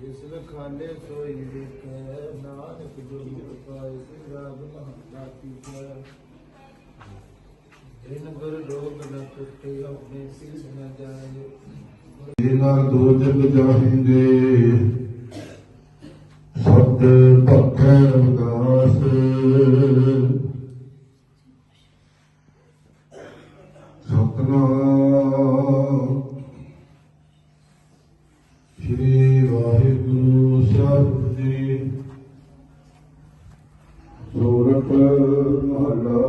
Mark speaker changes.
Speaker 1: ਜਿਸ ਲਖਾਲੇ ਸੋਈ ਦੇਖੈ, ਨਾਨਕ ਗੁਰੂ ਪਾਏ ਰਾਗ ਮਹਾਪਾਤੀ ਪਾਇਆ ਜਿਨ ਗੁਰ ਰੋਗ ਨ ਟੁੱਟੇ, ਆਪਣੇ ਸਿਰ ਨ ਜਾਏ
Speaker 2: ਜਿਨਾ ਦੋ ਜਗ ਜਾਹਿੰਦੇ। ਸਤ ਭਖੈ ਉਦਾਸ ਸਤਨਾਮ ਸ੍ਰੀ ਵਾਹਿਗੁਰੂ ਸਾਹਿਬ ਜੀ। ਸੋਰਠ ਮਹਲਾ